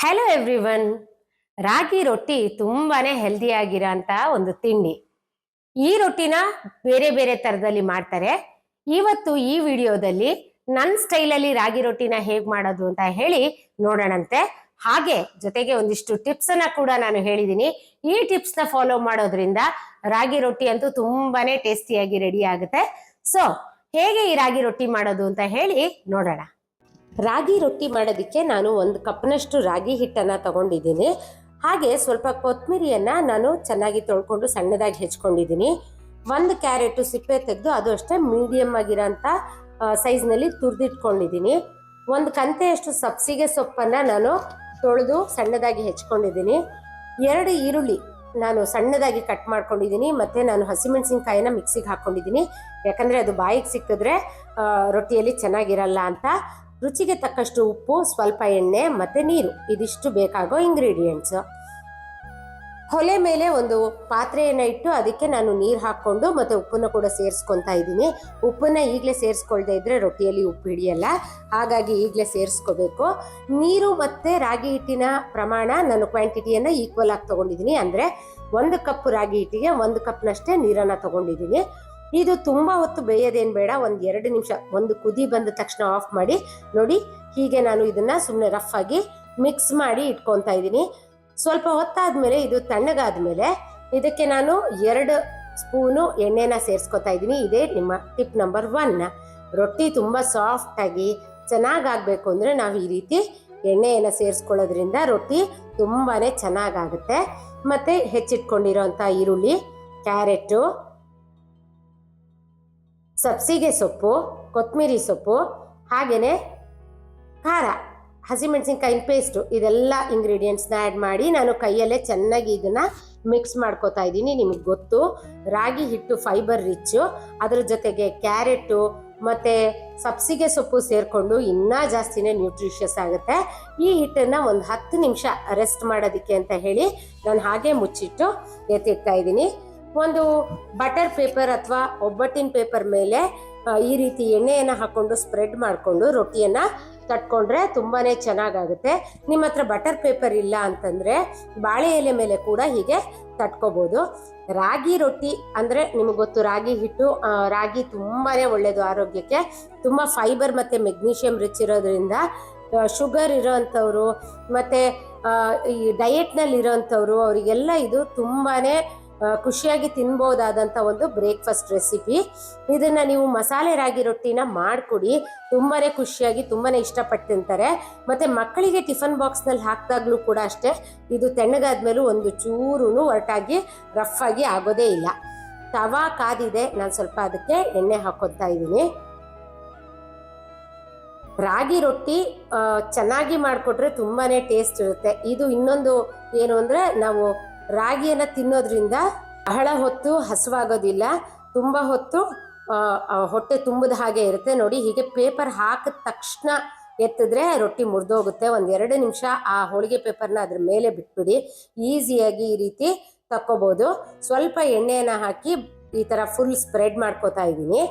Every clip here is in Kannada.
ಹಲೋ ಎವ್ರಿವನ್ ರಾಗಿ ರೊಟ್ಟಿ ತುಂಬಾನೇ ಹೆಲ್ದಿ ಆಗಿರೋಂಥ ಒಂದು ತಿಂಡಿ. ಈ ರೊಟ್ಟಿನ ಬೇರೆ ಬೇರೆ ತರದಲ್ಲಿ ಮಾಡ್ತಾರೆ. ಇವತ್ತು ಈ ವಿಡಿಯೋದಲ್ಲಿ ನನ್ನ ಸ್ಟೈಲಲ್ಲಿ ರಾಗಿ ರೊಟ್ಟಿನ ಹೇಗೆ ಮಾಡೋದು ಅಂತ ಹೇಳಿ ನೋಡೋಣಂತೆ. ಹಾಗೆ ಜೊತೆಗೆ ಒಂದಿಷ್ಟು ಟಿಪ್ಸ್ ಅನ್ನ ಕೂಡ ನಾನು ಹೇಳಿದ್ದೀನಿ ಈ ಟಿಪ್ಸ್ನ ಫಾಲೋ ಮಾಡೋದ್ರಿಂದ ರಾಗಿ ರೊಟ್ಟಿ ಅಂತೂ ತುಂಬಾನೇ ಟೇಸ್ಟಿಯಾಗಿ ರೆಡಿ ಆಗುತ್ತೆ. ಸೊ ಹೇಗೆ ಈ ರಾಗಿ ರೊಟ್ಟಿ ಮಾಡೋದು ಅಂತ ಹೇಳಿ ನೋಡೋಣ. ರಾಗಿ ರೊಟ್ಟಿ ಮಾಡೋದಕ್ಕೆ ನಾನು ಒಂದು ಕಪ್ನಷ್ಟು ರಾಗಿ ಹಿಟ್ಟನ್ನು ತಗೊಂಡಿದ್ದೀನಿ. ಹಾಗೆ ಸ್ವಲ್ಪ ಕೊತ್ತಂಬರಿಯನ್ನು ನಾನು ಚೆನ್ನಾಗಿ ತೊಳ್ಕೊಂಡು ಸಣ್ಣದಾಗಿ ಹೆಚ್ಕೊಂಡಿದ್ದೀನಿ. ಒಂದು ಕ್ಯಾರೆಟು ಸಿಪ್ಪೆ ತೆಗೆದು ಅದು ಅಷ್ಟೇ ಮೀಡಿಯಮ್ ಆಗಿರೋಂಥ ಸೈಜ್ನಲ್ಲಿ ತುರಿದಿಟ್ಕೊಂಡಿದ್ದೀನಿ. ಒಂದು ಕಂತೆಯಷ್ಟು ಸಬ್ಸಿಗೆ ಸೊಪ್ಪನ್ನು ನಾನು ತೊಳೆದು ಸಣ್ಣದಾಗಿ ಹೆಚ್ಕೊಂಡಿದ್ದೀನಿ. ಎರಡು ಈರುಳ್ಳಿ ನಾನು ಸಣ್ಣದಾಗಿ ಕಟ್ ಮಾಡ್ಕೊಂಡಿದ್ದೀನಿ, ಮತ್ತು ನಾನು ಹಸಿಮೆಣಸಿನ್ಕಾಯಿನ ಮಿಕ್ಸಿಗೆ ಹಾಕ್ಕೊಂಡಿದ್ದೀನಿ ಯಾಕಂದರೆ ಅದು ಬಾಯಿಗೆ ಸಿಕ್ಕಿದ್ರೆ ರೊಟ್ಟಿಯಲ್ಲಿ ಚೆನ್ನಾಗಿರಲ್ಲ ಅಂತ. ರುಚಿಗೆ ತಕ್ಕಷ್ಟು ಉಪ್ಪು, ಸ್ವಲ್ಪ ಎಣ್ಣೆ ಮತ್ತು ನೀರು. ಇದಿಷ್ಟು ಬೇಕಾಗೋ ಇಂಗ್ರೀಡಿಯೆಂಟ್ಸು ಹೊಲೆ ಮೇಲೆ ಒಂದು ಪಾತ್ರೆಯನ್ನು ಇಟ್ಟು ಅದಕ್ಕೆ ನಾನು ನೀರು ಹಾಕ್ಕೊಂಡು ಮತ್ತು ಉಪ್ಪನ್ನು ಕೂಡ ಸೇರಿಸ್ಕೊತಾ ಇದ್ದೀನಿ. ಉಪ್ಪನ್ನು ಈಗಲೇ ಸೇರಿಸ್ಕೊಳ್ದೆ ಇದ್ದರೆ ರೊಟ್ಟಿಯಲ್ಲಿ ಉಪ್ಪು ಹಿಡಿಯಲ್ಲ. ಹಾಗಾಗಿ ಈಗಲೇ ಸೇರಿಸ್ಕೋಬೇಕು. ನೀರು ಮತ್ತು ರಾಗಿ ಹಿಟ್ಟಿನ ಪ್ರಮಾಣ ನಾನು ಕ್ವಾಂಟಿಟಿಯನ್ನು ಈಕ್ವಲ್ ಆಗಿ ತೊಗೊಂಡಿದ್ದೀನಿ. ಅಂದರೆ ಒಂದು ಕಪ್ ರಾಗಿ ಹಿಟ್ಟಿಗೆ ಒಂದು ಕಪ್ನಷ್ಟೇ ನೀರನ್ನು ತೊಗೊಂಡಿದ್ದೀನಿ. ಇದು ತುಂಬ ಹೊತ್ತು ಬೇಯೋದೇನು ಬೇಡ. ಒಂದು ಎರಡು ನಿಮಿಷ, ಒಂದು ಕುದಿ ಬಂದ ತಕ್ಷಣ ಆಫ್ ಮಾಡಿ, ನೋಡಿ ಹೀಗೆ ನಾನು ಇದನ್ನು ಸುಮ್ಮನೆ ರಫ್ ಆಗಿ ಮಿಕ್ಸ್ ಮಾಡಿ ಇಟ್ಕೊತಾ ಇದ್ದೀನಿ. ಸ್ವಲ್ಪ ಹೊತ್ತಾದ್ಮೇಲೆ, ಇದು ತಣ್ಣಗಾದ್ಮೇಲೆ ಇದಕ್ಕೆ ನಾನು ಎರಡು ಸ್ಪೂನು ಎಣ್ಣೆನ ಸೇರಿಸ್ಕೊತಾ ಇದ್ದೀನಿ. ಇದೇ ನಿಮ್ಮ ಟಿಪ್ ನಂಬರ್ ಒನ್ ರೊಟ್ಟಿ ತುಂಬ ಸಾಫ್ಟಾಗಿ ಚೆನ್ನಾಗಾಗಬೇಕು ಅಂದರೆ ನಾವು ಈ ರೀತಿ ಎಣ್ಣೆಯನ್ನು ಸೇರಿಸ್ಕೊಳ್ಳೋದ್ರಿಂದ ರೊಟ್ಟಿ ತುಂಬಾ ಚೆನ್ನಾಗಾಗುತ್ತೆ. ಮತ್ತು ಹೆಚ್ಚಿಟ್ಕೊಂಡಿರೋಂಥ ಈರುಳ್ಳಿ, ಕ್ಯಾರೆಟು ಸಬ್ಸಿಗೆ ಸೊಪ್ಪು ಕೊತ್ತಂಬರಿ ಸೊಪ್ಪು ಹಾಗೆಯೇ ಖಾರ ಹಸಿಮೆಣಸಿನ್ಕಾಯಿನ ಪೇಸ್ಟು ಇದೆಲ್ಲ ಇಂಗ್ರೀಡಿಯೆಂಟ್ಸ್ನ ಆ್ಯಡ್ ಮಾಡಿ ನಾನು ಕೈಯಲ್ಲೇ ಚೆನ್ನಾಗಿ ಇದನ್ನು ಮಿಕ್ಸ್ ಮಾಡ್ಕೋತಾ ಇದ್ದೀನಿ. ನಿಮಗೆ ಗೊತ್ತು, ರಾಗಿ ಹಿಟ್ಟು ಫೈಬರ್ ರಿಚ್ಚು ಅದರ ಜೊತೆಗೆ ಕ್ಯಾರೆಟು ಮತ್ತು ಸಬ್ಸಿಗೆ ಸೊಪ್ಪು ಸೇರಿಕೊಂಡು ಇನ್ನೂ ಜಾಸ್ತಿನೇ ನ್ಯೂಟ್ರಿಷಿಯಸ್ ಆಗುತ್ತೆ. ಈ ಹಿಟ್ಟನ್ನು ಒಂದು ಹತ್ತು ನಿಮಿಷ ರೆಸ್ಟ್ ಮಾಡೋದಕ್ಕೆ ಅಂತ ಹೇಳಿ ನಾನು ಹಾಗೆ ಮುಚ್ಚಿಟ್ಟು ಎತ್ತಿಡ್ತಾ ಇದ್ದೀನಿ. ಒಂದು ಬಟರ್ ಪೇಪರ್ ಅಥವಾ ಒಬ್ಬಟ್ಟಿನ ಪೇಪರ್ ಮೇಲೆ ಈ ರೀತಿ ಎಣ್ಣೆಯನ್ನು ಹಾಕೊಂಡು ಸ್ಪ್ರೆಡ್ ಮಾಡಿಕೊಂಡು ರೊಟ್ಟಿಯನ್ನು ತಟ್ಕೊಂಡ್ರೆ ತುಂಬಾ ಚೆನ್ನಾಗಾಗುತ್ತೆ. ನಿಮ್ಮ ಹತ್ರ ಬಟರ್ ಪೇಪರ್ ಇಲ್ಲ ಅಂತಂದರೆ ಬಾಳೆ ಎಲೆ ಮೇಲೆ ಕೂಡ ಹೀಗೆ ತಟ್ಕೋಬೋದು. ರಾಗಿ ರೊಟ್ಟಿ ಅಂದರೆ ನಿಮಗೆ ಗೊತ್ತು, ರಾಗಿ ಹಿಟ್ಟು ರಾಗಿ ತುಂಬಾ ಒಳ್ಳೆಯದು ಆರೋಗ್ಯಕ್ಕೆ. ತುಂಬ ಫೈಬರ್ ಮತ್ತು ಮೆಗ್ನೀಷಿಯಂ ರಿಚ್ ಇರೋದ್ರಿಂದ ಶುಗರ್ ಇರೋವಂಥವ್ರು ಮತ್ತು ಈ ಡಯೆಟ್ನಲ್ಲಿ ಇರೋವಂಥವ್ರು ಅವರಿಗೆಲ್ಲ ಇದು ತುಂಬಾ ಖುಷಿಯಾಗಿ ತಿನ್ಬೋದಾದಂಥ ಒಂದು ಬ್ರೇಕ್ಫಾಸ್ಟ್ ರೆಸಿಪಿ ಇದನ್ನು ನೀವು ಮಸಾಲೆ ರಾಗಿ ರೊಟ್ಟಿನ ಮಾಡಿಕೊಡಿ. ತುಂಬಾ ಖುಷಿಯಾಗಿ ತುಂಬಾ ಇಷ್ಟಪಟ್ಟು ತಿಂತಾರೆ. ಮತ್ತು ಮಕ್ಕಳಿಗೆ ಟಿಫನ್ ಬಾಕ್ಸ್ನಲ್ಲಿ ಹಾಕಿದಾಗಲೂ ಕೂಡ ಅಷ್ಟೇ, ಇದು ತೆಣ್ಣಗಾದ್ಮೇಲೂ ಒಂದು ಚೂರು ಒರಟಾಗಿ ರಫ್ ಆಗಿ ಆಗೋದೇ ಇಲ್ಲ. ತವಾ ಕಾದಿದೆ, ನಾನು ಸ್ವಲ್ಪ ಅದಕ್ಕೆ ಎಣ್ಣೆ ಹಾಕೋತಾ ಇದ್ದೀನಿ. ರಾಗಿ ರೊಟ್ಟಿ ಚೆನ್ನಾಗಿ ಮಾಡಿಕೊಟ್ರೆ ತುಂಬಾ ಟೇಸ್ಟ್ ಇರುತ್ತೆ. ಇದು ಇನ್ನೊಂದು ಏನು ಅಂದರೆ ನಾವು ರಾಗಿಯನ್ನು ತಿನ್ನೋದ್ರಿಂದ ಬಹಳ ಹೊತ್ತು ಹಸುವಾಗೋದಿಲ್ಲ, ತುಂಬ ಹೊತ್ತು ಹೊಟ್ಟೆ ತುಂಬದ ಹಾಗೆ ಇರುತ್ತೆ. ನೋಡಿ, ಹೀಗೆ ಪೇಪರ್ ಹಾಕಿದ ತಕ್ಷಣ ಎತ್ತಿದ್ರೆ ರೊಟ್ಟಿ ಮುರಿದೋಗುತ್ತೆ. ಒಂದು ಎರಡು ನಿಮಿಷ ಆ ಹೋಳಿಗೆ ಪೇಪರ್ನ ಅದ್ರ ಮೇಲೆ ಬಿಟ್ಬಿಡಿ. ಈಸಿಯಾಗಿ ಈ ರೀತಿ ತಕ್ಕೋಬೋದು. ಸ್ವಲ್ಪ ಎಣ್ಣೆಯನ್ನು ಹಾಕಿ ಈ ಥರ ಫುಲ್ ಸ್ಪ್ರೆಡ್ ಮಾಡ್ಕೋತಾ ಇದ್ದೀನಿ.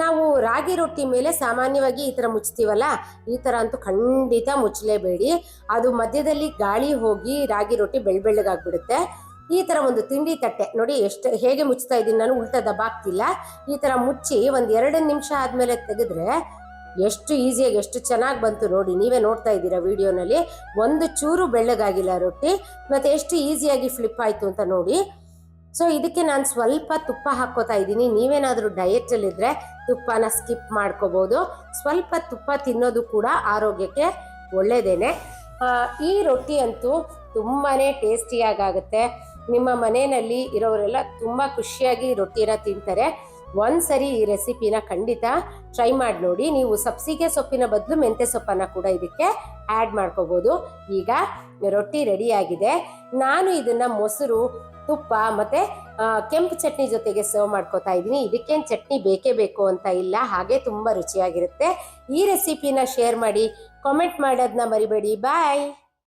ನಾವು ರಾಗಿ ರೊಟ್ಟಿ ಮೇಲೆ ಸಾಮಾನ್ಯವಾಗಿ ಈ ಥರ ಮುಚ್ತೀವಲ್ಲ, ಈ ಥರ ಅಂತೂ ಖಂಡಿತ ಮುಚ್ಚಲೇಬೇಡಿ. ಅದು ಮಧ್ಯದಲ್ಲಿ ಗಾಳಿ ಹೋಗಿ ರಾಗಿ ರೊಟ್ಟಿ ಬೆಳ್ ಬೆಳ್ಳಗಾಗ್ಬಿಡುತ್ತೆ. ಈ ಥರ ಒಂದು ತಿಂಡಿ ತಟ್ಟೆ, ನೋಡಿ ಎಷ್ಟು, ಹೇಗೆ ಮುಚ್ತಾ ಇದ್ದೀನಿ ನಾನು ಉಲ್ಟಾ ದಬಾಗ್ತಿಲ್ಲ ಈ ಥರ ಮುಚ್ಚಿ ಒಂದು ಎರಡು ನಿಮಿಷ ಆದಮೇಲೆ ತೆಗೆದ್ರೆ ಎಷ್ಟು ಈಸಿಯಾಗಿ, ಎಷ್ಟು ಚೆನ್ನಾಗಿ ಬಂತು ನೋಡಿ, ನೀವೇ ನೋಡ್ತಾ ಇದ್ದೀರಾ ವಿಡಿಯೋನಲ್ಲಿ. ಒಂದು ಚೂರು ಬೆಳ್ಳಗಾಗಿಲ್ಲ ರೊಟ್ಟಿ, ಮತ್ತು ಎಷ್ಟು ಈಸಿಯಾಗಿ ಫ್ಲಿಪ್ ಆಯಿತು ಅಂತ ನೋಡಿ. ಸೊ, ಇದಕ್ಕೆ ನಾನು ಸ್ವಲ್ಪ ತುಪ್ಪ ಹಾಕ್ಕೋತಾ ಇದ್ದೀನಿ. ನೀವೇನಾದರೂ ಡಯೆಟಲ್ಲಿದ್ದರೆ ತುಪ್ಪನ ಸ್ಕಿಪ್ ಮಾಡ್ಕೋಬೋದು. ಸ್ವಲ್ಪ ತುಪ್ಪ ತಿನ್ನೋದು ಕೂಡ ಆರೋಗ್ಯಕ್ಕೆ ಒಳ್ಳೆಯದೇನೆ ಈ ರೊಟ್ಟಿ ಅಂತೂ ತುಂಬಾ ಟೇಸ್ಟಿಯಾಗುತ್ತೆ ನಿಮ್ಮ ಮನೆಯಲ್ಲಿ ಇರೋರೆಲ್ಲ ತುಂಬ ಖುಷಿಯಾಗಿ ರೊಟ್ಟಿನ ತಿಂತಾರೆ. ಒಂದ್ಸರಿ ಈ ರೆಸಿಪಿನ ಖಂಡಿತ ಟ್ರೈ ಮಾಡಿ ನೋಡಿ. ನೀವು ಸಬ್ಸಿಗೆ ಸೊಪ್ಪಿನ ಬದಲು ಮೆಂತ್ಯ ಸೊಪ್ಪನ್ನು ಕೂಡ ಇದಕ್ಕೆ ಆ್ಯಡ್ ಮಾಡ್ಕೋಬೋದು. ಈಗ ರೊಟ್ಟಿ ರೆಡಿಯಾಗಿದೆ. ನಾನು ಇದನ್ನು ಮೊಸರು ತುಪ್ಪ ಮತ್ತು ಕೆಂಪು ಚಟ್ನಿ ಜೊತೆಗೆ ಸರ್ವ್ ಮಾಡ್ಕೋತಾ ಇದ್ದೀನಿ. ಇದಕ್ಕೇನು ಚಟ್ನಿ ಬೇಕೇ ಬೇಕು ಅಂತ ಇಲ್ಲ, ಹಾಗೆ ತುಂಬ ರುಚಿಯಾಗಿರುತ್ತೆ. ಈ ರೆಸಿಪಿನ ಶೇರ್ ಮಾಡಿ ಕಾಮೆಂಟ್ ಮಾಡೋದನ್ನ ಮರಿಬೇಡಿ. ಬಾಯ್